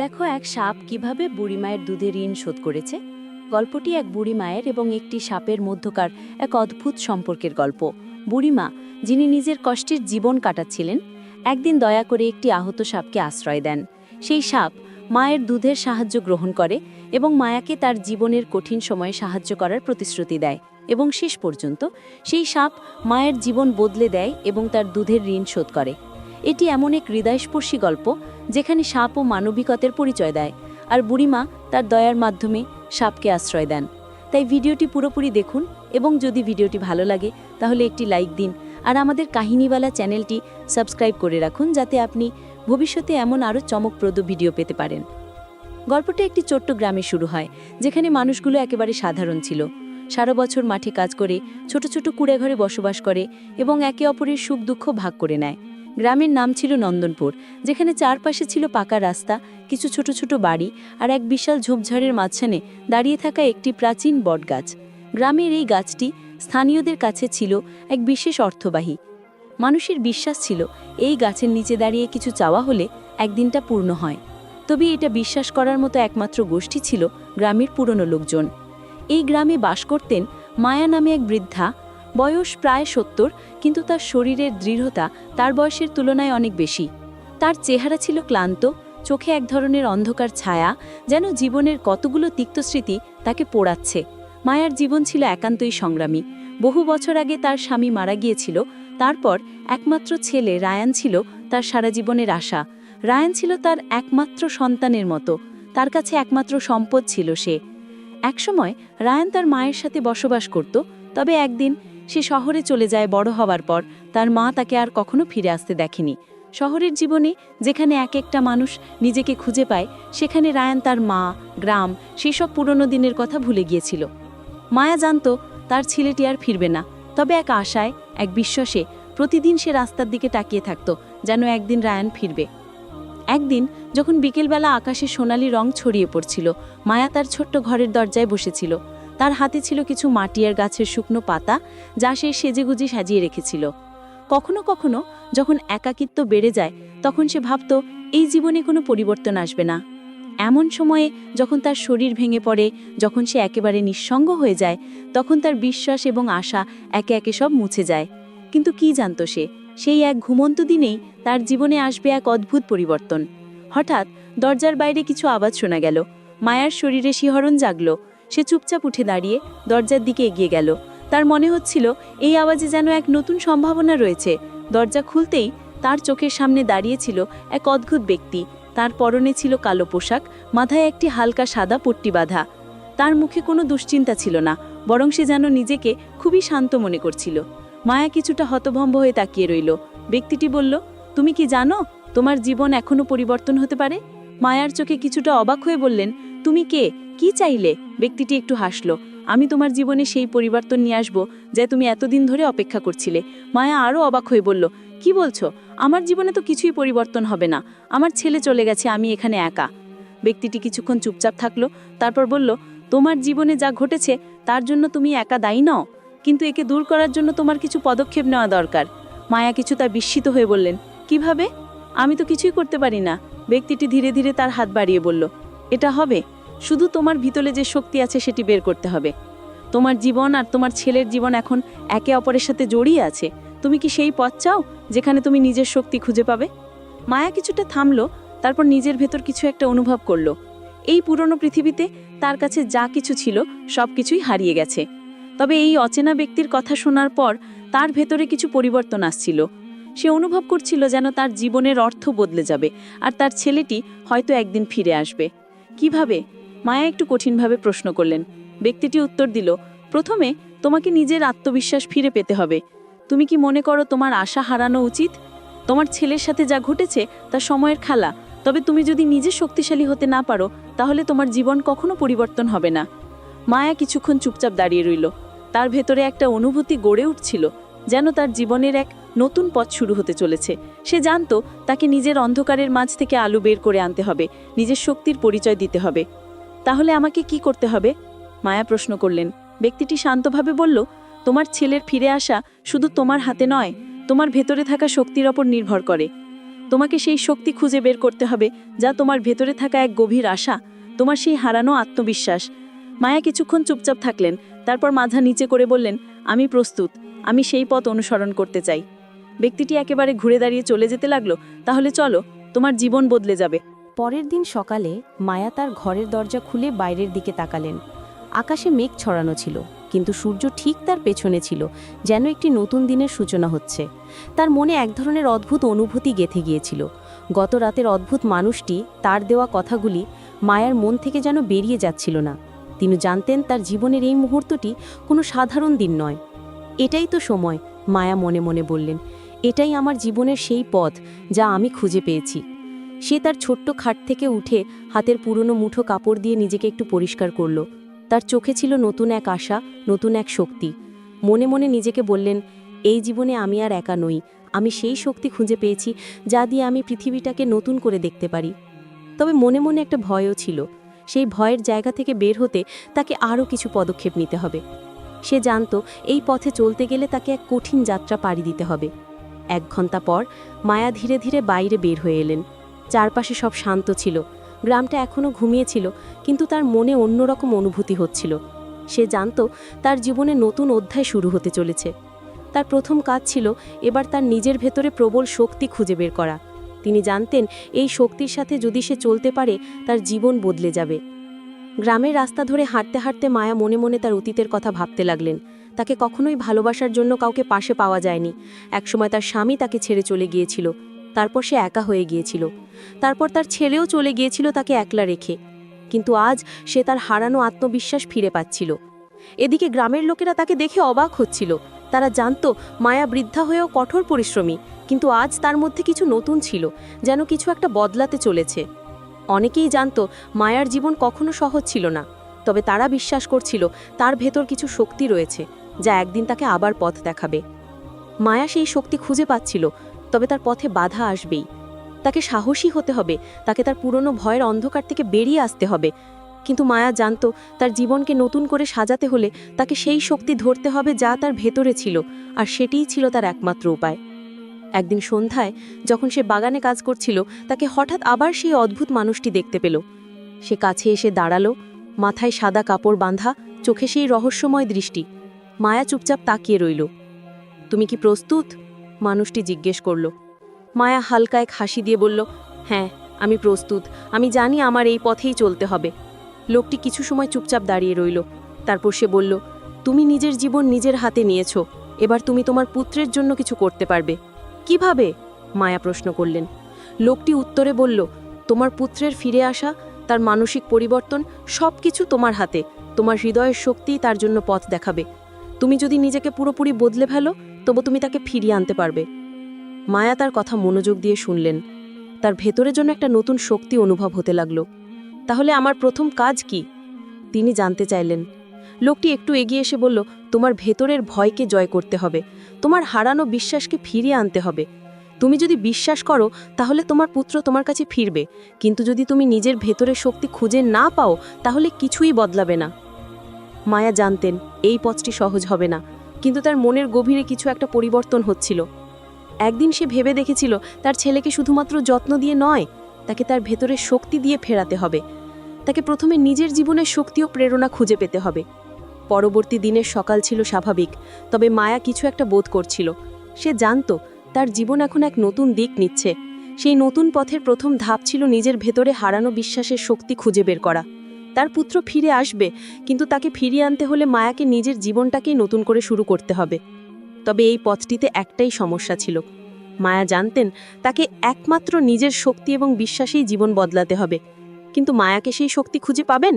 দেখো এক সাপ কীভাবে বুড়ি মায়ের দুধে ঋণ শোধ করেছে। গল্পটি এক বুড়ি মায়ের এবং একটি সাপের মধ্যকার এক অদ্ভুত সম্পর্কের গল্প। বুড়িমা যিনি নিজের কষ্টের জীবন কাটাচ্ছিলেন, একদিন দয়া করে একটি আহত সাপকে আশ্রয় দেন। সেই সাপ মায়ের দুধের সাহায্য গ্রহণ করে এবং মায়াকে তার জীবনের কঠিন সময়ে সাহায্য করার প্রতিশ্রুতি দেয় এবং শেষ পর্যন্ত সেই সাপ মায়ের জীবন বদলে দেয় এবং তার দুধের ঋণ শোধ করে। এটি এমন এক হৃদয়স্পর্শী গল্প, যেখানে সাপ ও মানবিকতার পরিচয় দেয়, আর বুড়িমা তার দয়ার মাধ্যমে সাপকে আশ্রয় দেন। তাই ভিডিওটি পুরোপুরি দেখুন এবং যদি ভিডিওটি ভালো লাগে, তাহলে একটি লাইক দিন, আর আমাদের কাহিনীওয়ালা চ্যানেলটি সাবস্ক্রাইব করে রাখুন, যাতে আপনি ভবিষ্যতে এমন আরও চমকপ্রদ ভিডিও পেতে পারেন। গল্পটা একটি ছোট্ট গ্রামে শুরু হয়, যেখানে মানুষগুলো একেবারে সাধারণ ছিল। সারা বছর মাঠে কাজ করে, ছোট ছোট কুড়ে ঘরে বসবাস করে এবং একে অপরের সুখ দুঃখ ভাগ করে নেয়। গ্রামের নাম ছিল নন্দনপুর, যেখানে চারপাশে ছিল পাকা রাস্তা, কিছু ছোট ছোট বাড়ি আর এক বিশাল ঝোপঝাড়ের মাঝখানে দাঁড়িয়ে থাকা একটি প্রাচীন বটগাছ। গ্রামের এই গাছটি স্থানীয়দের কাছে ছিল এক বিশেষ অর্থবাহী। মানুষের বিশ্বাস ছিল এই গাছের নিচে দাঁড়িয়ে কিছু চাওয়া হলে একদিনটা পূর্ণ হয়। তবে এটা বিশ্বাস করার মতো একমাত্র গোষ্ঠী ছিল গ্রামের পুরনো লোকজন। এই গ্রামে বাস করতেন মায়া নামে এক বৃদ্ধা বয়স প্রায় সত্তর, কিন্তু তার শরীরের দৃঢ়তা তার বয়সের তুলনায় অনেক বেশি। তার চেহারা ছিল ক্লান্ত, চোখে এক ধরনের অন্ধকার ছায়া, যেন জীবনের কতগুলো তিক্ত স্মৃতি তাকে পোড়াচ্ছে। মায়ার জীবন ছিল একান্তই সংগ্রামী। বহু বছর আগে তার স্বামী মারা গিয়েছিল, তারপর একমাত্র ছেলে রায়ান ছিল তার সারা জীবনের আশা। রায়ান ছিল তার একমাত্র সন্তানের মতো, তার কাছে একমাত্র সম্পদ ছিল সে। একসময় রায়ান তার মায়ের সাথে বসবাস করত, তবে একদিন সে শহরে চলে যায় বড় হওয়ার পর। তার মা তাকে আর কখনো ফিরে আসতে দেখেনি। শহরের জীবনে যেখানে এক একটা মানুষ নিজেকে খুঁজে পায়, সেখানে রায়ান তার মা, গ্রাম, সেসব পুরনো দিনের কথা ভুলে গিয়েছিল। মায়া জানত তার ছেলেটি আর ফিরবে না। তবে এক আশায়, এক বিশ্বাসে প্রতিদিন সে রাস্তার দিকে তাকিয়ে থাকত, যেন একদিন রায়ান ফিরবে। একদিন যখন বিকেলবেলা আকাশে সোনালি রং ছড়িয়ে পড়ছিল, মায়া তার ছোট্ট ঘরের দরজায় বসেছিল। তার হাতে ছিল কিছু মাটি আর গাছের শুকনো পাতা, যা সে সেজেগুজি সাজিয়ে রেখেছিল। কখনো কখনো যখন একাকিত্ব বেড়ে যায়, তখন সে ভাবত, এই জীবনে কোনো পরিবর্তন আসবে না। এমন সময়ে যখন তার শরীর ভেঙে পড়ে, যখন সে একেবারে নিঃসঙ্গ হয়ে যায়, তখন তার বিশ্বাস এবং আশা একে একে সব মুছে যায়। কিন্তু কি জানত সে? সেই এক ঘুমন্ত দিনেই তার জীবনে আসবে এক অদ্ভুত পরিবর্তন। হঠাৎ দরজার বাইরে কিছু আওয়াজ শোনা গেল। মায়ার শরীরে শিহরণ জাগল। সে চুপচাপ উঠে দাঁড়িয়ে দরজার দিকে এগিয়ে গেল। তার মনে হচ্ছিল, এই আওয়াজে যেন এক নতুন সম্ভাবনা রয়েছে। দরজা খুলতেই তার চোখের সামনে দাঁড়িয়েছিল এক অদ্ভুত ব্যক্তি। তার পরনে ছিল কালো পোশাক, মাথায় একটি হালকা সাদা পট্টি বাঁধা। তার মুখে কোনো দুশ্চিন্তা ছিল না, বরং সে যেন নিজেকে খুবই শান্ত মনে করছিল। মায়া কিছুটা হতভম্ব হয়ে তাকিয়ে রইল। ব্যক্তিটি বলল, তুমি কি জানো, তোমার জীবন এখনও পরিবর্তন হতে পারে? মায়ার চোখে কিছুটা অবাক হয়ে বললেন, তুমি কে? কি চাইলে? ব্যক্তিটি একটু হাসল। আমি তোমার জীবনে সেই পরিবর্তন নিয়ে আসব যা তুমি এতদিন ধরে অপেক্ষা করছিলে। মায়া আরও অবাক হয়ে বলল, কি বলছো? আমার জীবনে তো কিছুই পরিবর্তন হবে না। আমার ছেলে চলে গেছে, আমি এখানে একা। ব্যক্তিটি কিছুক্ষণ চুপচাপ থাকল, তারপর বলল, তোমার জীবনে যা ঘটেছে, তার জন্য তুমি একা দায়ী নও। কিন্তু একে দূর করার জন্য তোমার কিছু পদক্ষেপ নেওয়া দরকার। মায়া কিছু তা বিস্মিত হয়ে বললেন, কীভাবে? আমি তো কিছুই করতে পারি না। ব্যক্তিটি ধীরে ধীরে তার হাত বাড়িয়ে বলল, এটা হবে। শুধু তোমার ভিতরে যে শক্তি আছে সেটি বের করতে হবে। তোমার জীবন আর তোমার ছেলের জীবন এখন একে অপরের সাথে জড়িয়ে আছে। তুমি কি সেই পথ চাও যেখানে তুমি নিজের শক্তি খুঁজে পাবে? মায়া কিছুটা থামলো, তারপর নিজের ভেতর কিছু একটা অনুভব করল। এই পুরনো পৃথিবীতে তার কাছে যা কিছু ছিল সব কিছুই হারিয়ে গেছে। তবে এই অচেনা ব্যক্তির কথা শোনার পর তার ভেতরে কিছু পরিবর্তন আসছিল। সে অনুভব করছিল যেন তার জীবনের অর্থ বদলে যাবে, আর তার ছেলেটি হয়তো একদিন ফিরে আসবে। কীভাবে? মায়া একটু কঠিনভাবে প্রশ্ন করলেন। ব্যক্তিটি উত্তর দিল, প্রথমে তোমাকে নিজের আত্মবিশ্বাস ফিরে পেতে হবে। তুমি কি মনে করো তোমার আশা হারানো উচিত? তোমার ছেলের সাথে যা ঘটেছে তা সময়ের খেলা। তবে তুমি যদি নিজে শক্তিশালী হতে না পারো, তাহলে তোমার জীবন কখনো পরিবর্তন হবে না। মায়া কিছুক্ষণ চুপচাপ দাঁড়িয়ে রইল। তার ভেতরে একটা অনুভূতি গড়ে উঠছিল, যেন তার জীবনের এক নতুন পথ শুরু হতে চলেছে। সে জানত তাকে নিজের অন্ধকারের মাঝ থেকে আলু বের করে আনতে হবে, নিজের শক্তির পরিচয় দিতে হবে। তাহলে আমাকে কি করতে হবে? মায়া প্রশ্ন করলেন। ব্যক্তিটি শান্তভাবে বলল, তোমার ছেলের ফিরে আসা শুধু তোমার হাতে নয়, তোমার ভেতরে থাকা শক্তির ওপর নির্ভর করে। তোমাকে সেই শক্তি খুঁজে বের করতে হবে যা তোমার ভেতরে থাকা এক গভীর আশা, তোমার সেই হারানো আত্মবিশ্বাস। মায়া কিছুক্ষণ চুপচাপ থাকলেন, তারপর মাথা নিচে করে বললেন, আমি প্রস্তুত, আমি সেই পথ অনুসরণ করতে চাই। ব্যক্তিটি একেবারে ঘুরে দাঁড়িয়ে চলে যেতে লাগল, তাহলে চলো, তোমার জীবন বদলে যাবে। পরের দিন সকালে মায়া তার ঘরের দরজা খুলে বাইরের দিকে তাকালেন। আকাশে মেঘ ছড়ানো ছিল, কিন্তু সূর্য ঠিক তার পেছনে ছিল, যেন একটি নতুন দিনের সূচনা হচ্ছে। তার মনে এক ধরনের অদ্ভুত অনুভূতি গেথে গিয়েছিল। গত রাতের অদ্ভুত মানুষটি তার দেওয়া কথাগুলি মায়ার মন থেকে যেন বেরিয়ে যাচ্ছিল না। তিনি জানতেন তার জীবনের এই মুহূর্তটি কোনো সাধারণ দিন নয়। এটাই তো সময় মায়া মনে মনে বললেন। এটাই আমার জীবনের সেই পথ যা আমি খুঁজে পেয়েছি। সে তার ছোট্ট খাট থেকে উঠে হাতের পুরনো মুঠো কাপড় দিয়ে নিজেকে একটু পরিষ্কার করল। তার চোখে ছিল নতুন এক আশা, নতুন এক শক্তি। মনে মনে নিজেকে বললেন, এই জীবনে আমি আর একা নই। আমি সেই শক্তি খুঁজে পেয়েছি যা দিয়ে আমি পৃথিবীটাকে নতুন করে দেখতে পারি। তবে মনে মনে একটা ভয়ও ছিল। সেই ভয়ের জায়গা থেকে বের হতে তাকে আরও কিছু পদক্ষেপ নিতে হবে। সে জানত, এই পথে চলতে গেলে তাকে এক কঠিন যাত্রা পাড়ি দিতে হবে। এক ঘণ্টা পর মায়া ধীরে ধীরে বাইরে বের হয়ে এলেন। চারপাশে সব শান্ত ছিল। গ্রামটা এখনও ঘুমিয়েছিল, কিন্তু তার মনে অন্যরকম অনুভূতি হচ্ছিল। সে জানত তার জীবনে নতুন অধ্যায় শুরু হতে চলেছে। তার প্রথম কাজ ছিল এবার তার নিজের ভেতরে প্রবল শক্তি খুঁজে বের করা। তিনি জানতেন এই শক্তির সাথে যদি সে চলতে পারে, তার জীবন বদলে যাবে। গ্রামের রাস্তা ধরে হাঁটতে হাঁটতে মায়া মনে মনে তার অতীতের কথা ভাবতে লাগলেন। তাকে কখনোই ভালোবাসার জন্য কাউকে পাশে পাওয়া যায়নি। একসময় তার স্বামী তাকে ছেড়ে চলে গিয়েছিল। তারপর সে একা হয়ে গিয়েছিল। তারপর তার ছেলেও চলে গিয়েছিল তাকে একলা রেখে। কিন্তু আজ সে তার হারানো আত্মবিশ্বাস ফিরে পাচ্ছিল। এদিকে গ্রামের লোকেরা তাকে দেখে অবাক হচ্ছিল। তারা জানত, মায়া বৃদ্ধা হয়েও কঠোর পরিশ্রমী, কিন্তু আজ তার মধ্যে কিছু নতুন ছিল, যেন কিছু একটা বদলাতে চলেছে। অনেকেই জানত, মায়ার জীবন কখনো সহজ ছিল না। তবে তারা বিশ্বাস করছিল, তার ভেতর কিছু শক্তি রয়েছে, যা একদিন তাকে আবার পথ দেখাবে। মায়া সেই শক্তি খুঁজে পাচ্ছিল তবে তার পথে বাধা আসবেই। তাকে সাহসী হতে হবে, তাকে তার পুরনো ভয়ের অন্ধকার থেকে বেরিয়ে আসতে হবে। কিন্তু মায়া জানত, তার জীবনকে নতুন করে সাজাতে হলে তাকে সেই শক্তি ধরতে হবে যা তার ভেতরে ছিল, আর সেটিই ছিল তার একমাত্র উপায়। একদিন সন্ধ্যায় যখন সে বাগানে কাজ করছিল, তাকে হঠাৎ আবার সেই অদ্ভুত মানুষটি দেখতে পেল। সে কাছে এসে দাঁড়াল, মাথায় সাদা কাপড় বাঁধা, চোখে সেই রহস্যময় দৃষ্টি। মায়া চুপচাপ তাকিয়ে রইল। তুমি কি প্রস্তুত? মানুষটি জিজ্ঞেস করল। মায়া হালকা এক হাসি দিয়ে বলল হ্যাঁ আমি প্রস্তুত। আমি জানি আমার এই পথেই চলতে হবে। লোকটি কিছু সময় চুপচাপ দাঁড়িয়ে রইল। তারপর সে বলল, তুমি নিজের জীবন নিজের হাতে নিয়েছো। এবার তুমি তোমার পুত্রের জন্য কিছু করতে পারবে। কীভাবে? মায়া প্রশ্ন করলেন। লোকটি উত্তরে বলল, তোমার পুত্রের ফিরে আসা, তার মানসিক পরিবর্তন সব কিছু তোমার হাতে। তোমার হৃদয়ের শক্তিই তার জন্য পথ দেখাবে। তুমি যদি নিজেকে পুরোপুরি বদলে ফেলো তবু তুমি তাকে ফিরিয়ে আনতে পারবে। মায়া তার কথা মনোযোগ দিয়ে শুনলেন। তার ভেতরের জন্য একটা নতুন শক্তি অনুভব হতে লাগল। তাহলে আমার প্রথম কাজ কি? তিনি জানতে চাইলেন। লোকটি একটু এগিয়ে এসে বলল, তোমার ভেতরের ভয়কে জয় করতে হবে। তোমার হারানো বিশ্বাসকে ফিরিয়ে আনতে হবে। তুমি যদি বিশ্বাস করো, তাহলে তোমার পুত্র তোমার কাছে ফিরবে। কিন্তু যদি তুমি নিজের ভেতরের শক্তি খুঁজে না পাও, তাহলে কিছুই বদলাবে না। মায়া জানতেন, এই পথটি সহজ হবে না। কিন্তু তার মনের গভীরে কিছু একটা পরিবর্তন হচ্ছিল। একদিন সে ভেবে দেখেছিল, তার ছেলেকে শুধুমাত্র যত্ন দিয়ে নয়, তাকে তার ভেতরের শক্তি দিয়ে ফেরাতে হবে। তাকে প্রথমে নিজের জীবনের শক্তি ও প্রেরণা খুঁজে পেতে হবে। পরবর্তী দিনের সকাল ছিল স্বাভাবিক, তবে মায়া কিছু একটা বোধ করছিল। সে জানত, তার জীবন এখন এক নতুন দিক নিচ্ছে। সেই নতুন পথের প্রথম ধাপ ছিল নিজের ভেতরে হারানো বিশ্বাসের শক্তি খুঁজে বের করা। তার পুত্র ফিরে আসবে, কিন্তু তাকে ফিরিয়ে আনতে হলে মায়াকে নিজের জীবনটাকেই নতুন করে শুরু করতে হবে। তবে এই পথটিতে একটাই সমস্যা ছিল। মায়া জানতেন, তাকে একমাত্র নিজের শক্তি এবং বিশ্বাসেই জীবন বদলাতে হবে। কিন্তু মায়াকে সেই শক্তি খুঁজে পাবেন?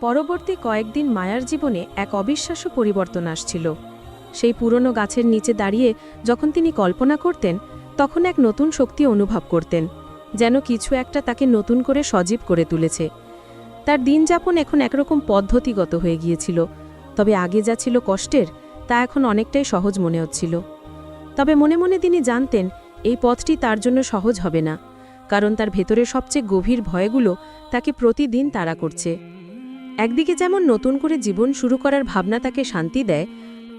পরবর্তী কয়েকদিন মায়ার জীবনে এক অবিশ্বাস্য পরিবর্তন আসছিল। সেই পুরনো গাছের নিচে দাঁড়িয়ে যখন তিনি কল্পনা করতেন, তখন এক নতুন শক্তি অনুভব করতেন, যেন কিছু একটা তাকে নতুন করে সজীব করে তুলেছে। তার দিনযাপন এখন একরকম পদ্ধতিগত হয়ে গিয়েছিল। তবে আগে যা ছিল কষ্টের, তা এখন অনেকটাই সহজ মনে হচ্ছিল। তবে মনে মনে তিনি জানতেন, এই পথটি তার জন্য সহজ হবে না, কারণ তার ভেতরে সবচেয়ে গভীর ভয়গুলো তাকে প্রতিদিন তাড়া করছে। একদিকে যেমন নতুন করে জীবন শুরু করার ভাবনা তাকে শান্তি দেয়,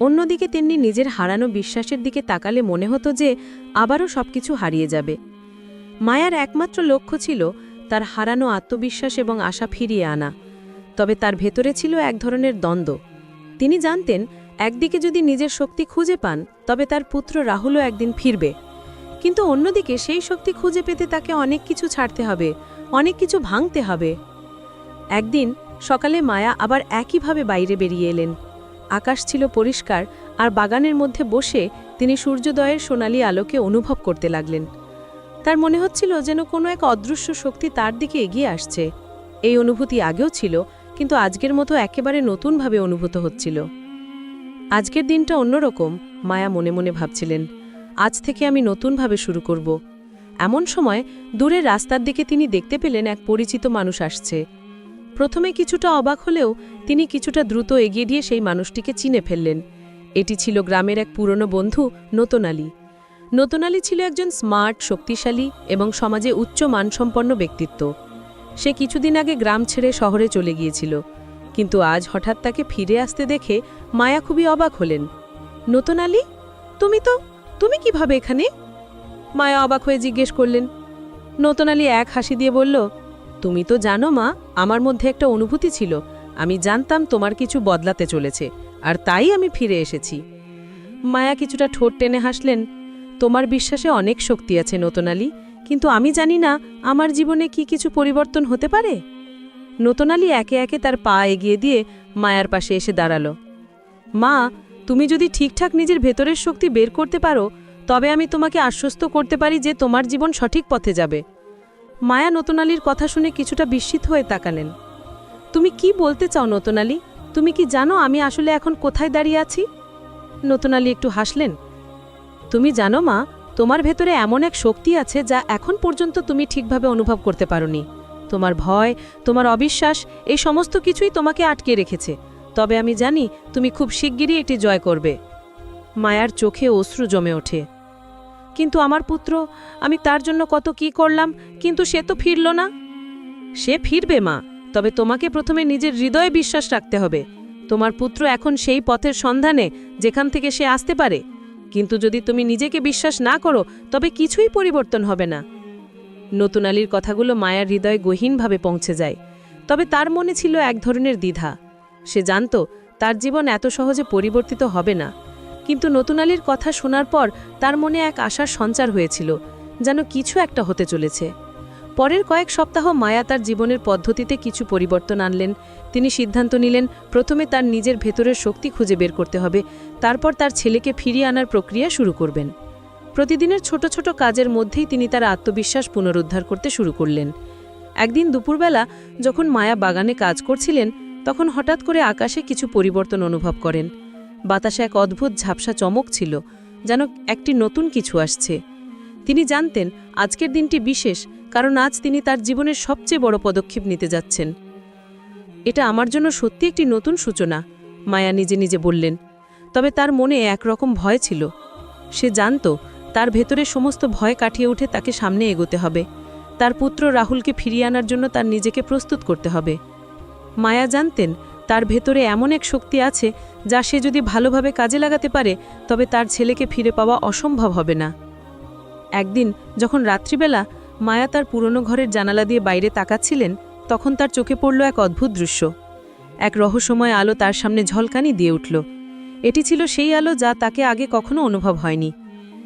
অন্যদিকে তেমনি নিজের হারানো বিশ্বাসের দিকে তাকালে মনে হতো যে আবারও সবকিছু হারিয়ে যাবে। মায়ার একমাত্র লক্ষ্য ছিল তার হারানো আত্মবিশ্বাস এবং আশা ফিরিয়ে আনা। তবে তার ভেতরে ছিল এক ধরনের দ্বন্দ্ব। তিনি জানতেন, একদিকে যদি নিজের শক্তি খুঁজে পান, তবে তার পুত্র রাহুলও একদিন ফিরবে। কিন্তু অন্যদিকে সেই শক্তি খুঁজে পেতে তাকে অনেক কিছু ছাড়তে হবে, অনেক কিছু ভাঙতে হবে। একদিন সকালে মায়া আবার একইভাবে বাইরে বেরিয়ে এলেন। আকাশ ছিল পরিষ্কার আর বাগানের মধ্যে বসে তিনি সূর্যোদয়ের সোনালী আলোকে অনুভব করতে লাগলেন। তার মনে হচ্ছিল যেন কোনো এক অদৃশ্য শক্তি তার দিকে এগিয়ে আসছে। এই অনুভূতি আগেও ছিল, কিন্তু আজকের মতো একেবারে নতুনভাবে অনুভূত হচ্ছিল। আজকের দিনটা অন্যরকম, মায়া মনে মনে ভাবছিলেন। আজ থেকে আমি নতুনভাবে শুরু করব। এমন সময় দূরের রাস্তার দিকে তিনি দেখতে পেলেন এক পরিচিত মানুষ আসছে। প্রথমে কিছুটা অবাক হলেও তিনি কিছুটা দ্রুত এগিয়ে দিয়ে সেই মানুষটিকে চিনে ফেললেন। এটি ছিল গ্রামের এক পুরনো বন্ধু, নতুন আলী। নতুন আলী ছিল একজন স্মার্ট, শক্তিশালী এবং সমাজে উচ্চ মানসম্পন্ন ব্যক্তিত্ব। সে কিছুদিন আগে গ্রাম ছেড়ে শহরে চলে গিয়েছিল, কিন্তু আজ হঠাৎ তাকে ফিরে আসতে দেখে মায়া খুবই অবাক হলেন। নতুন আলী, তুমি তো, তুমি কীভাবে এখানে? মায়া অবাক হয়ে জিজ্ঞেস করলেন। নতুন আলী এক হাসি দিয়ে বলল, তুমি তো জানো মা, আমার মধ্যে একটা অনুভূতি ছিল। আমি জানতাম তোমার কিছু বদলাতে চলেছে, আর তাই আমি ফিরে এসেছি। মায়া কিছুটা ঠোঁট টেনে হাসলেন। তোমার বিশ্বাসে অনেক শক্তি আছে নতুনালি কিন্তু আমি জানি না আমার জীবনে কি কিছু পরিবর্তন হতে পারে। নতুনালি একে একে তার পা এগিয়ে দিয়ে মায়ার পাশে এসে দাঁড়াল। মা, তুমি যদি ঠিকঠাক নিজের ভেতরের শক্তি বের করতে পারো, তবে আমি তোমাকে আশ্বস্ত করতে পারি যে তোমার জীবন সঠিক পথে যাবে। মায়া নতুনালির কথা শুনে কিছুটা বিস্মিত হয়ে তাকালেন। তুমি কি বলতে চাও নতুনালি তুমি কি জানো আমি আসলে এখন কোথায় দাঁড়িয়ে আছি? নতুনালি একটু হাসলেন। তুমি জানো মা, তোমার ভেতরে এমন এক শক্তি আছে যা এখন পর্যন্ত তুমি ঠিকভাবে অনুভব করতে পারোনি। তোমার ভয়, তোমার অবিশ্বাস, এই সমস্ত কিছুই তোমাকে আটকে রেখেছে। তবে আমি জানি তুমি খুব শিগগিরই এটি জয় করবে। মায়ার চোখে অশ্রু জমে ওঠে। কিন্তু আমার পুত্র, আমি তার জন্য কত কি করলাম, কিন্তু সে তো ফিরল না। সে ফিরবে মা, তবে তোমাকে প্রথমে নিজের হৃদয়ে বিশ্বাস রাখতে হবে। তোমার পুত্র এখন সেই পথের সন্ধানে, যেখান থেকে সে আসতে পারে। কিন্তু যদি তুমি নিজেকে বিশ্বাস না করো, তবে কিছুই পরিবর্তন হবে না। নতুন আলীর কথাগুলো মায়ার হৃদয় গহীনভাবে পৌঁছে যায়। তবে তার মনে ছিল এক ধরনের দ্বিধা। সে জানত, তার জীবন এত সহজে পরিবর্তিত হবে না। কিন্তু নতুন আলীর কথা শোনার পর তার মনে এক আশার সঞ্চার হয়েছিল, যেন কিছু একটা হতে চলেছে। পরের কয়েক সপ্তাহ মায়া তার জীবনের পদ্ধতিতে কিছু পরিবর্তন আনলেন। তিনি সিদ্ধান্ত নিলেন, প্রথমে তার নিজের ভেতরের শক্তি খুঁজে বের করতে হবে, তারপর তার ছেলেকে ফিরিয়ে আনার প্রক্রিয়া শুরু করবেন। প্রতিদিনের ছোট ছোট কাজের মধ্যেই তিনি তার আত্মবিশ্বাস পুনরুদ্ধার করতে শুরু করলেন। একদিন দুপুরবেলা যখন মায়া বাগানে কাজ করছিলেন, তখন হঠাৎ করে আকাশে কিছু পরিবর্তন অনুভব করেন। বাতাসে এক অদ্ভুত ঝাপসা চমক ছিল, যেন একটি নতুন কিছু আসছে। তিনি জানতেন, আজকের দিনটি বিশেষ কারণ আজ তিনি তার জীবনের সবচেয়ে বড় পদক্ষেপ নিতে যাচ্ছেন। এটা আমার জন্য সত্যি একটি নতুন সূচনা, মায়া নিজে নিজে বললেন। তবে তার মনে একরকম ভয় ছিল। সে জানত, তার ভেতরে সমস্ত ভয় কাটিয়ে উঠে তাকে সামনে এগোতে হবে। তার পুত্র রাহুলকে ফিরিয়ে আনার জন্য তার নিজেকে প্রস্তুত করতে হবে। মায়া জানতেন, তার ভেতরে এমন এক শক্তি আছে যা সে যদি ভালোভাবে কাজে লাগাতে পারে, তবে তার ছেলেকে ফিরে পাওয়া অসম্ভব হবে না। একদিন, যখন রাত্রিবেলা মায়া তার পুরনো ঘরের জানালা দিয়ে বাইরে তাকাচ্ছিলেন, তখন তার চোখে পড়ল এক অদ্ভুত দৃশ্য। এক রহস্যময় আলো তার সামনে ঝলকানি দিয়ে উঠল। এটি ছিল সেই আলো যা তাকে আগে কখনো অনুভব হয়নি।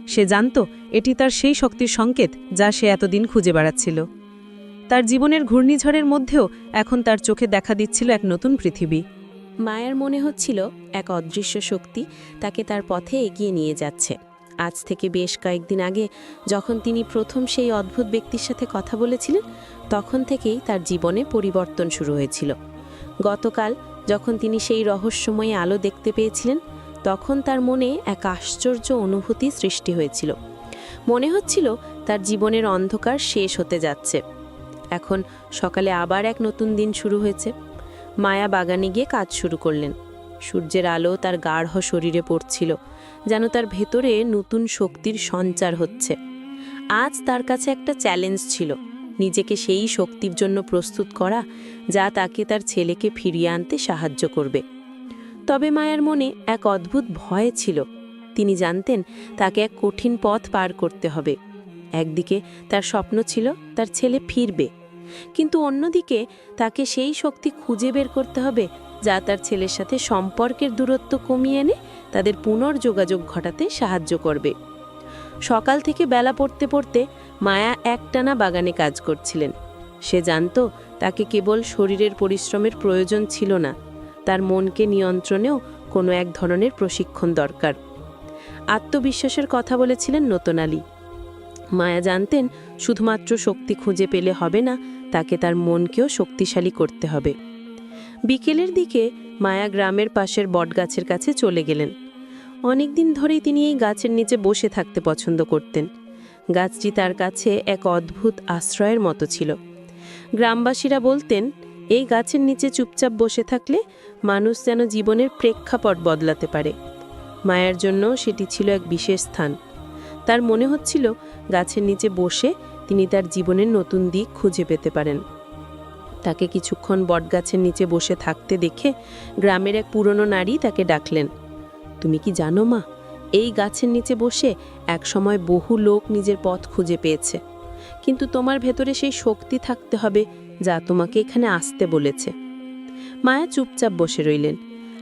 সে জানত এটি তার সেই শক্তির সংকেত যা সে এতদিন খুঁজে বেড়াচ্ছিল। তার জীবনের ঘূর্ণিঝড়ের মধ্যেও এখন তার চোখে দেখা দিচ্ছিল এক নতুন পৃথিবী। মায়ের মনে হচ্ছিল এক অদৃশ্য শক্তি তাকে তার পথে এগিয়ে নিয়ে যাচ্ছে। আজ থেকে বেশ কয়েকদিন আগে যখন তিনি প্রথম সেই অদ্ভুত ব্যক্তির সাথে কথা বলেছিলেন, তখন থেকেই তার জীবনে পরিবর্তন শুরু হয়েছিল। গতকাল যখন তিনি সেই রহস্যময় আলো দেখতে পেয়েছিলেন, তখন তার মনে এক আশ্চর্য অনুভূতি সৃষ্টি হয়েছিল। মনে হচ্ছিল তার জীবনের অন্ধকার শেষ হতে যাচ্ছে। এখন সকালে আবার এক নতুন দিন শুরু হয়েছে। মায়া বাগানে গিয়ে কাজ শুরু করলেন। সূর্যের আলো তার গাঢ় শরীরে পড়ছিল। যেন তার ভেতরে নতুন শক্তির সঞ্চার হচ্ছে। আজ তার কাছে একটা চ্যালেঞ্জ ছিল। নিজেকে সেই শক্তির জন্য প্রস্তুত করা, যা তাকে তার ছেলেকে ফিরিয়ে আনতে সাহায্য করবে। তবে মায়ার মনে এক অদ্ভুত ভয় ছিল। তিনি জানতেন তাকে এক কঠিন পথ পার করতে হবে। একদিকে তার স্বপ্ন ছিল তার ছেলে ফিরবে। কিন্তু অন্যদিকে তাকে সেই শক্তি খুঁজে বের করতে হবে, যা তার ছেলের সাথে সম্পর্কের দূরত্ব কমিয়ে এনে তাদের পুনর্যোগাযোগ ঘটাতে সাহায্য করবে। সকাল থেকে বেলা পড়তে পড়তে মায়া একটানা বাগানে কাজ করছিলেন। সে জানত তাকে কেবল শরীরের পরিশ্রমের প্রয়োজন ছিল না, তার মনকে নিয়ন্ত্রণেও কোনো এক ধরনের প্রশিক্ষণ দরকার। আত্মবিশ্বাসের কথা বলেছিলেন নতুন আলী। মায়া জানতেন শুধুমাত্র শক্তি খুঁজে পেলে হবে না, তাকে তার মনকেও শক্তিশালী করতে হবে। বিকেলের দিকে মায়া গ্রামের পাশের বটগাছের কাছে চলে গেলেন। অনেকদিন ধরেই তিনি এই গাছের নিচে বসে থাকতে পছন্দ করতেন। গাছটি তার কাছে এক অদ্ভুত আশ্রয়ের মতো ছিল। গ্রামবাসীরা বলতেন, এই গাছের নিচে চুপচাপ বসে থাকলে মানুষ যেন জীবনের প্রেক্ষাপট বদলাতে পারে। মায়ের জন্য সেটি ছিল এক বিশেষ স্থান। তার মনে হচ্ছিল, গাছের নিচে বসে তিনি তার জীবনের নতুন দিক খুঁজে পেতে পারেন। তাকে কিছুক্ষণ বটগাছের নিচে বসে থাকতে দেখে গ্রামের এক পুরনো নারী তাকে ডাকলেন। তুমি কি জানো মা? এই গাছের নিচে বসে একসময় বহু লোক নিজের পথ খুঁজে পেয়েছে। কিন্তু তোমার ভেতরে সেই শক্তি থাকতে হবে যা তোমাকে এখানে আসতে বলেছে। মায়া চুপচাপ বসে রইলেন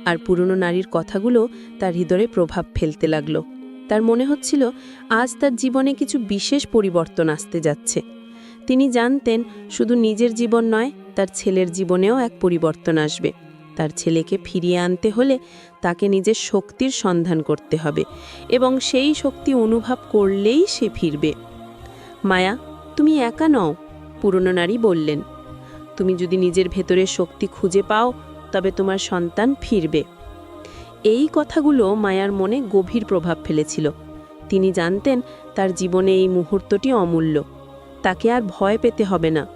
আর পুরনো নারীর কথাগুলো তার হৃদয়ে প্রভাব ফেলতে লাগল। তার মনে হচ্ছিল, আজ তার জীবনে কিছু বিশেষ পরিবর্তন আসতে যাচ্ছে। তিনি জানতেন, শুধু নিজের জীবন নয়, তার ছেলের জীবনেও এক পরিবর্তন আসবে। তার ছেলেকে ফিরিয়ে আনতে হলে তাকে নিজের শক্তির সন্ধান করতে হবে এবং সেই শক্তি অনুভব করলেই সে ফিরবে। মায়া, তুমি একা নও, পুরনো নারী বললেন। তুমি যদি নিজের ভেতরের শক্তি খুঁজে পাও, তবে তোমার সন্তান ফিরবে। এই কথাগুলো মায়ার মনে গভীর প্রভাব ফেলেছিল। তিনি জানতেন তার জীবনে এই মুহূর্তটি অমূল্য। তাকে আর ভয় পেতে হবে না।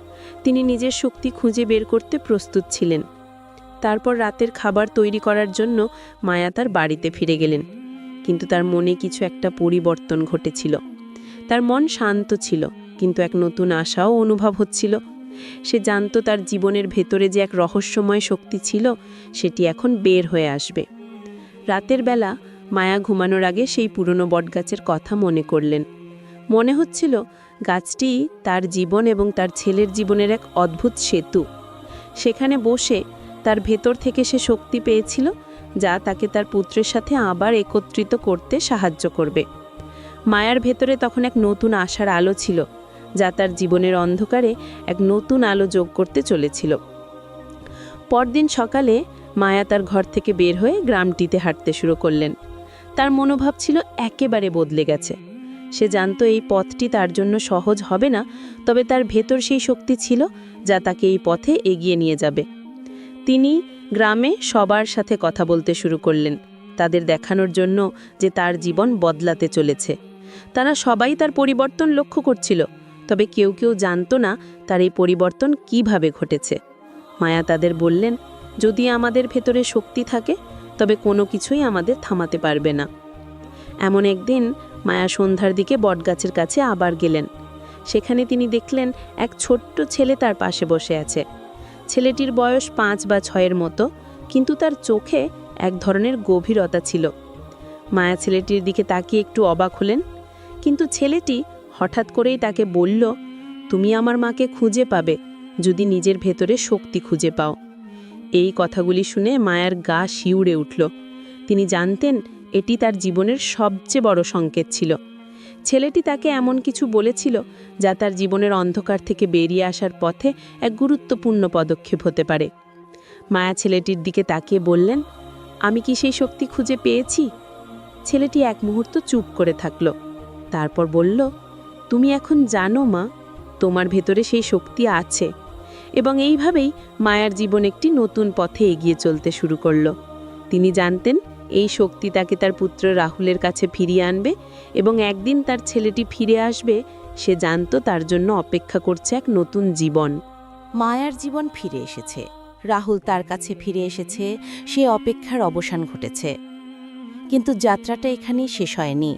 তিনি নিজের শক্তি খুঁজে বের করতে প্রস্তুত ছিলেন। তারপর রাতের খাবার তৈরি করার জন্য মায়া তার বাড়িতে ফিরে গেলেন। কিন্তু তার মনে কিছু একটা পরিবর্তন ঘটেছিল। তার মন শান্ত ছিল, কিন্তু এক নতুন আশাও অনুভব হচ্ছিল। সে জানত তার জীবনের ভেতরে যে এক রহস্যময় শক্তি ছিল, সেটি এখন বের হয়ে আসবে। রাতের বেলা মায়া ঘুমানোর আগে সেই পুরনো বটগাছের কথা মনে করলেন। মনে হচ্ছিল গাছটি তার জীবন এবং তার ছেলের জীবনের এক অদ্ভুত সেতু। সেখানে বসে তার ভেতর থেকে সে শক্তি পেয়েছিল, যা তাকে তার পুত্রের সাথে আবার একত্রিত করতে সাহায্য করবে। মায়ার ভেতরে তখন এক নতুন আশার আলো ছিল, যা তার জীবনের অন্ধকারে এক নতুন আলো যোগ করতে চলেছিল। পরদিন সকালে মায়া তার ঘর থেকে বের হয়ে গ্রামটিতে হাঁটতে শুরু করলেন। তার মনোভাব ছিল একেবারে বদলে গেছে। সে জানতো এই পথটি তার জন্য সহজ হবে না, তবে তার ভেতর সেই শক্তি ছিল, যা তাকে এই পথে এগিয়ে নিয়ে যাবে। তিনি গ্রামে সবার সাথে কথা বলতে শুরু করলেন, তাদের দেখানোর জন্য যে তার জীবন বদলাতে চলেছে। তারা সবাই তার পরিবর্তন লক্ষ্য করছিল, তবে কেউ কেউ জানতো না তার এই পরিবর্তন কীভাবে ঘটেছে। মায়া তাদের বললেন, যদি আমাদের ভেতরে শক্তি থাকে, তবে কোনো কিছুই আমাদের থামাতে পারবে না। এমন একদিন মায়া সন্ধ্যার দিকে বটগাছের কাছে আবার গেলেন। সেখানে তিনি দেখলেন এক ছোট্ট ছেলে তার পাশে বসে আছে। ছেলেটির বয়স পাঁচ বা ছয়ের মতো, কিন্তু তার চোখে এক ধরনের গভীরতা ছিল। মায়া ছেলেটির দিকে তাকিয়ে একটু অবাক হলেন, কিন্তু ছেলেটি হঠাৎ করেই তাকে বলল, তুমি আমার মাকে খুঁজে পাবে, যদি নিজের ভেতরে শক্তি খুঁজে পাও। এই কথাগুলি শুনে মায়ার গা শিউড়ে উঠল। তিনি জানতেন এটি তার জীবনের সবচেয়ে বড় সংকেত ছিল। ছেলেটি তাকে এমন কিছু বলেছিল যা তার জীবনের অন্ধকার থেকে বেরিয়ে আসার পথে এক গুরুত্বপূর্ণ পদক্ষেপ হতে পারে। মায়া ছেলেটির দিকে তাকিয়ে বললেন, আমি কি সেই শক্তি খুঁজে পেয়েছি? ছেলেটি এক মুহূর্ত চুপ করে থাকল। তারপর বলল, তুমি এখন জানো মা, তোমার ভেতরে সেই শক্তি আছে। এবং এইভাবেই মায়ার জীবন একটি নতুন পথে এগিয়ে চলতে শুরু করল। তিনি জানতেন এই শক্তি তাকে তার পুত্র রাহুলের কাছে ফিরিয়ে আনবে এবং একদিন তার ছেলেটি ফিরে আসবে, সে জানত তার জন্য অপেক্ষা করছে এক নতুন জীবন। মায়ার জীবন ফিরে এসেছে। রাহুল তার কাছে ফিরে এসেছে, সে অপেক্ষার অবসান ঘটেছে। কিন্তু যাত্রাটা এখানেই শেষ হয়নি।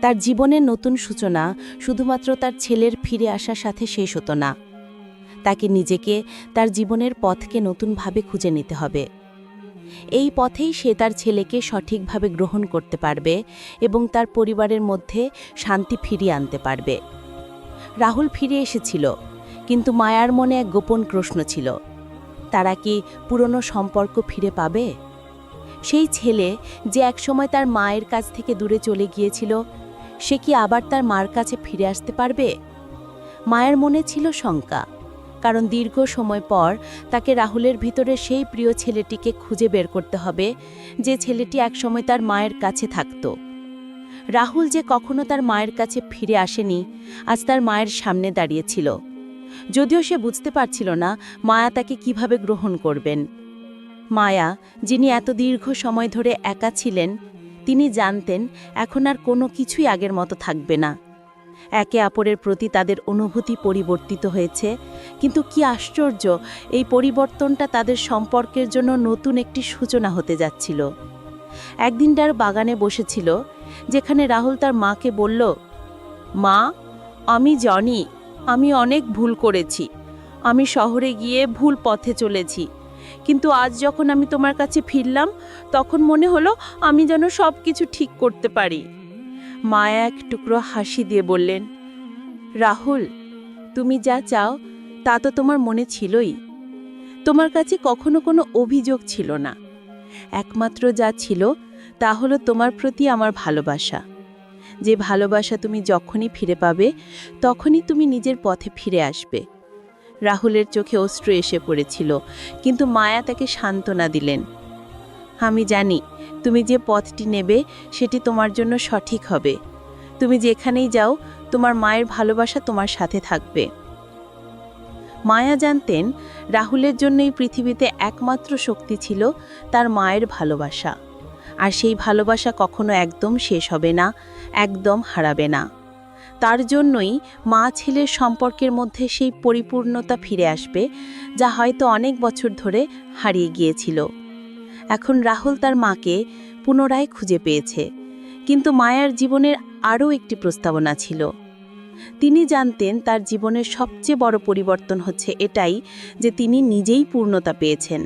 তার জীবনের নতুন সূচনা শুধুমাত্র তার ছেলের ফিরে আসার সাথে শেষ হতো না। তাকে নিজেকে তার জীবনের পথকে নতুনভাবে খুঁজে নিতে হবে। এই পথেই সে তার ছেলেকে সঠিকভাবে গ্রহণ করতে পারবে এবং তার পরিবারের মধ্যে শান্তি ফিরিয়ে আনতে পারবে। রাহুল ফিরে এসেছিল, কিন্তু মায়ার মনে এক গোপন প্রশ্ন ছিল, তারা কি পুরনো সম্পর্ক ফিরে পাবে? সেই ছেলে যে একসময় তার মায়ের কাছ থেকে দূরে চলে গিয়েছিল, সে কি আবার তার মার কাছে ফিরে আসতে পারবে? মায়ের মনে ছিল শঙ্কা কারণ দীর্ঘ সময় পর তাকে রাহুলের ভিতরে সেই প্রিয় ছেলেটিকে খুঁজে বের করতে হবে, যে ছেলেটি একসময় তার মায়ের কাছে থাকত। রাহুল যে কখনো তার মায়ের কাছে ফিরে আসেনি, আজ তার মায়ের সামনে দাঁড়িয়েছিল। যদিও সে বুঝতে পারছিল না মায়া তাকে কীভাবে গ্রহণ করবেন। মায়া, যিনি এত দীর্ঘ সময় ধরে একা ছিলেন, তিনি জানতেন এখন আর কোনো কিছুই আগের মতো থাকবে না। একে অপরের প্রতি তাদের অনুভূতি পরিবর্তিত হয়েছে। কিন্তু কি আশ্চর্য, এই পরিবর্তনটা তাদের সম্পর্কের জন্য নতুন একটি সূচনা হতে যাচ্ছিল। একদিন তার বাগানে বসেছিল, যেখানে রাহুল তার মাকে বলল, মা, আমি জানি, আমি অনেক ভুল করেছি। আমি শহরে গিয়ে ভুল পথে চলেছি। কিন্তু আজ যখন আমি তোমার কাছে ফিরলাম, তখন মনে হলো আমি যেন সব কিছু ঠিক করতে পারি। মায়া এক টুকরো হাসি দিয়ে বললেন, রাহুল, তুমি যা চাও, তা তো তোমার মনে ছিলই। তোমার কাছে কখনো কোনো অভিযোগ ছিল না। একমাত্র যা ছিল, তা হলো তোমার প্রতি আমার ভালোবাসা। যে ভালোবাসা তুমি যখনই ফিরে পাবে, তখনই তুমি নিজের পথে ফিরে আসবে। রাহুলের চোখে অশ্রু এসে পড়েছিল, কিন্তু মায়া তাকে সান্ত্বনা দিলেন। আমি জানি তুমি যে পথটি নেবে সেটি তোমার জন্য সঠিক হবে। তুমি যেখানেই যাও, তোমার মায়ের ভালোবাসা তোমার সাথে থাকবে। মায়া জানতেন, রাহুলের জন্য এই পৃথিবীতে একমাত্র শক্তি ছিল তার মায়ের ভালোবাসা। আর সেই ভালোবাসা কখনো একদম শেষ হবে না, একদম হারাবে না। তার জন্যই মা ছেলের সম্পর্কের মধ্যে সেই পরিপূর্ণতা ফিরে আসবে, যা হয়তো অনেক বছর ধরে হারিয়ে গিয়েছিল। এখন রাহুল তার মাকে পুনরায় খুঁজে পেয়েছে। কিন্তু মায়ার জীবনের আরও একটি প্রস্তাবনা ছিল। তিনি জানতেন তার জীবনের সবচেয়ে বড় পরিবর্তন হচ্ছে এটাই যে তিনি নিজেই পূর্ণতা পেয়েছেন।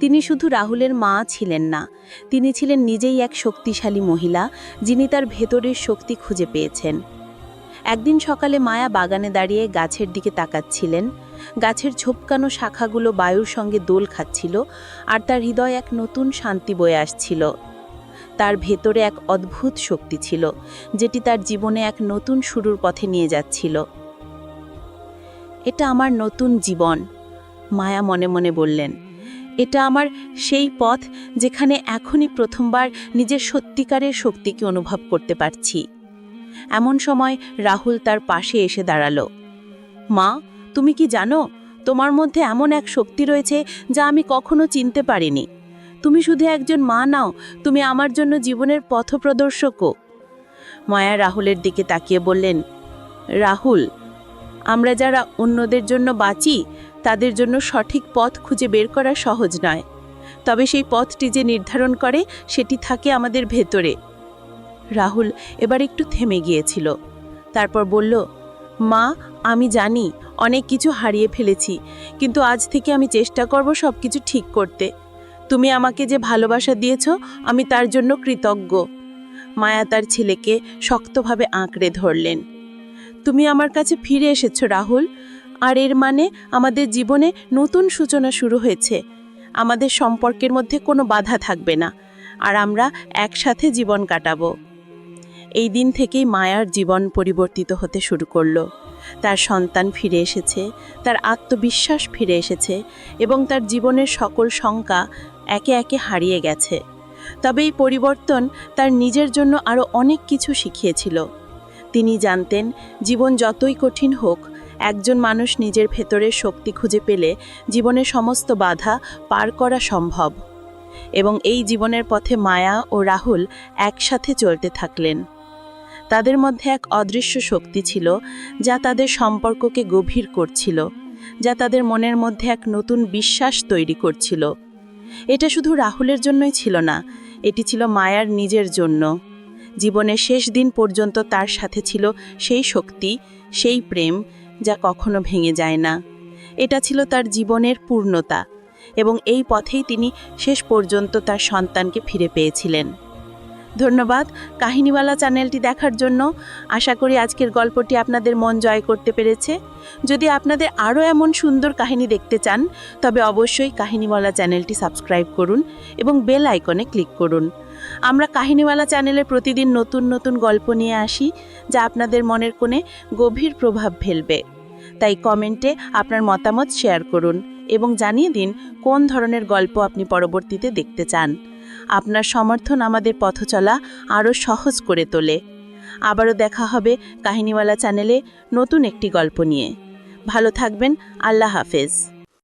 তিনি শুধু রাহুলের মা ছিলেন না, তিনি ছিলেন নিজেই এক শক্তিশালী মহিলা যিনি তার ভেতরের শক্তি খুঁজে পেয়েছেন। একদিন সকালে মায়া বাগানে দাঁড়িয়ে গাছের দিকে তাকাচ্ছিলেন। গাছের ঝোপকানো শাখাগুলো বায়ুর সঙ্গে দোল খাচ্ছিল আর তার হৃদয় এক নতুন শান্তি বয়ে আসছিল। তার ভেতরে এক অদ্ভুত শক্তি ছিল, যেটি তার জীবনে এক নতুন শুরুর পথে নিয়ে যাচ্ছিল। এটা আমার নতুন জীবন মায়া মনে মনে বললেন। এটা আমার সেই পথ যেখানে এখনই প্রথমবার নিজের সত্যিকারের শক্তিকে অনুভব করতে পারছি। এমন সময় রাহুল তার পাশে এসে দাঁড়াল। মা, তুমি কি জানো, তোমার মধ্যে এমন এক শক্তি রয়েছে যা আমি কখনো চিনতে পারিনি। তুমি শুধু একজন মা নাও, তুমি আমার জন্য জীবনের পথপ্রদর্শকও মায়া রাহুলের দিকে তাকিয়ে বললেন, রাহুল, আমরা যারা অন্যদের জন্য বাঁচি, তাদের জন্য সঠিক পথ খুঁজে বের করা সহজ নয়। তবে সেই পথটি যে নির্ধারণ করে, সেটি থাকে আমাদের ভেতরে। রাহুল এবার একটু থেমে গিয়েছিল। তারপর বলল, মা, আমি জানি অনেক কিছু হারিয়ে ফেলেছি, কিন্তু আজ থেকে আমি চেষ্টা করব সব কিছু ঠিক করতে। তুমি আমাকে যে ভালোবাসা দিয়েছ, আমি তার জন্য কৃতজ্ঞ। মায়া তার ছেলেকে শক্তভাবে আঁকড়ে ধরলেন। তুমি আমার কাছে ফিরে এসেছ, রাহুল। আর এর মানে আমাদের জীবনে নতুন সূচনা শুরু হয়েছে। আমাদের সম্পর্কের মধ্যে কোনো বাধা থাকবে না। আর আমরা একসাথে জীবন কাটাবো। এই দিন থেকেই মায়ার জীবন পরিবর্তিত হতে শুরু করল। তার সন্তান ফিরে এসেছে, তার আত্মবিশ্বাস ফিরে এসেছে এবং তার জীবনের সকল শঙ্কা একে একে হারিয়ে গেছে। তবে এই পরিবর্তন তার নিজের জন্য আরও অনেক কিছু শিখিয়েছিল। তিনি জানতেন, জীবন যতই কঠিন হোক, একজন মানুষ নিজের ভেতরের শক্তি খুঁজে পেলে জীবনের সমস্ত বাধা পার করা সম্ভব। এবং এই জীবনের পথে মায়া ও রাহুল একসাথে চলতে থাকলেন। তাদের মধ্যে এক অদৃশ্য শক্তি ছিল, যা তাদের সম্পর্ককে গভীর করছিল, যা তাদের মনের মধ্যে এক নতুন বিশ্বাস তৈরি করছিল। এটা শুধু রাহুলের জন্যই ছিল না, এটি ছিল মায়ার নিজের জন্য। জীবনের শেষ দিন পর্যন্ত তার সাথে ছিল সেই শক্তি, সেই প্রেম, যা কখনো ভেঙে যায় না। এটা ছিল তার জীবনের পূর্ণতা, এবং এই পথেই তিনি শেষ পর্যন্ত তার সন্তানকে ফিরে পেয়েছিলেন। ধন্যবাদ। কাহিনীওয়ালা চ্যানেলটি দেখার জন্য আশা করি আজকের গল্পটি আপনাদের মন জয় করতে পেরেছে। যদি আপনাদের আরও এমন সুন্দর কাহিনী দেখতে চান, তবে অবশ্যই কাহিনীওয়ালা চ্যানেলটি সাবস্ক্রাইব করুন এবং বেল আইকনে ক্লিক করুন। আমরা কাহিনীওয়ালা চ্যানেলে প্রতিদিন নতুন নতুন গল্প নিয়ে আসি, যা আপনাদের মনের কোণে গভীর প্রভাব ফেলবে। তাই কমেন্টে আপনার মতামত শেয়ার করুন এবং জানিয়ে দিন কোন ধরনের গল্প আপনি পরবর্তীতে দেখতে চান। আপনার সমর্থন আমাদের পথ চলা আরও সহজ করে তোলে। আবারও দেখা হবে কাহিনীওয়ালা চ্যানেলে নতুন একটি গল্প নিয়ে। ভালো থাকবেন, আল্লাহ হাফেজ।